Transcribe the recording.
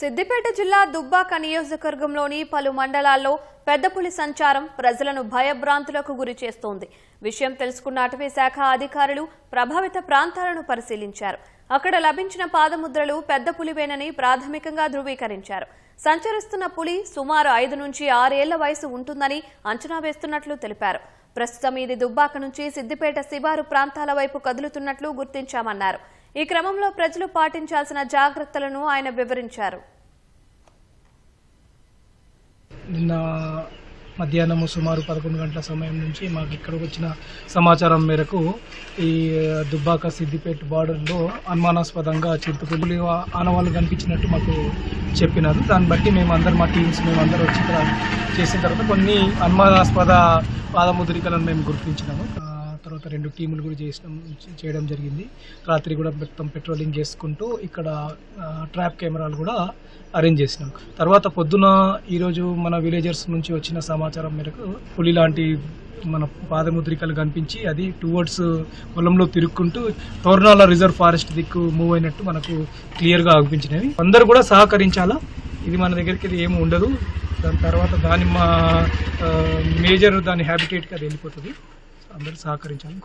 సిద్దిపేట జిల్లా దుబ్బాక నియోజకవర్గంలోని పలు మండలాల్లో పెద్ద పులి సంచారం ప్రజలను భయభ్రాంతులకు గురి చేస్తోంది. విషయం తెలుసుకున్న అటవీ శాఖ అధికారులు ప్రభావిత ప్రాంతాలను పరిశీలించారు. అక్కడ లభించిన పాదముద్రలు పెద్ద పులివేనని ప్రాథమికంగా ధృవీకరించారు. సంచరిస్తున్న పులి సుమారు ఐదు నుంచి ఆరేళ్ళ వయసు ఉంటుందని అంచనా వేస్తున్నట్లు తెలిపారు. ప్రస్తుతం ఇది దుబ్బాక నుంచి సిద్దిపేట శివారు ప్రాంతాల వైపు కదులుతున్నట్లు గుర్తించామన్నారు. ఈ క్రమంలో ప్రజలు పాటించాల్సిన జాగ్రత్తలను ఆయన వివరించారు. నిన్న మధ్యాహ్నము సుమారు పదకొండు గంటల సమయం నుంచి మాకు ఇక్కడికి వచ్చిన సమాచారం మేరకు ఈ దుబ్బాక సిద్దిపేట బార్డర్లో అనుమానాస్పదంగా చిరుతపులి ఆనవాళ్ళు కనిపించినట్టు మాకు చెప్పినారు. దాన్ని బట్టి మేము అందరు మా టీమ్స్ మేము అందరూ వచ్చి ఇక్కడ చేసిన తర్వాత కొన్ని అనుమానాస్పద పాదముద్రికలను మేము గుర్తించినాము. తర్వాత రెండు టీములు కూడా చేసినాం చేయడం జరిగింది. రాత్రి కూడా మొత్తం పెట్రోలింగ్ చేసుకుంటూ ఇక్కడ ట్రాప్ కెమెరాలు కూడా అరేంజ్ చేసినాం. తర్వాత పొద్దున ఈరోజు మన విలేజర్స్ నుంచి వచ్చిన సమాచారం మేరకు పులి లాంటి మన పాదముద్రికలు కనిపించి అది టువర్డ్స్ పొలంలో తిరుక్కుంటూ తోర్నాల రిజర్వ్ ఫారెస్ట్ దిక్కు మూవ్ అయినట్టు మనకు క్లియర్గా అనిపించినవి. అందరూ కూడా సహకరించాలా? ఇది మన దగ్గరికి ఏమి ఉండదు. దాని తర్వాత దాని మా మేజర్ దాని హ్యాబిటేట్కి అది వెళ్ళిపోతుంది. అందరూ సహకరించాలని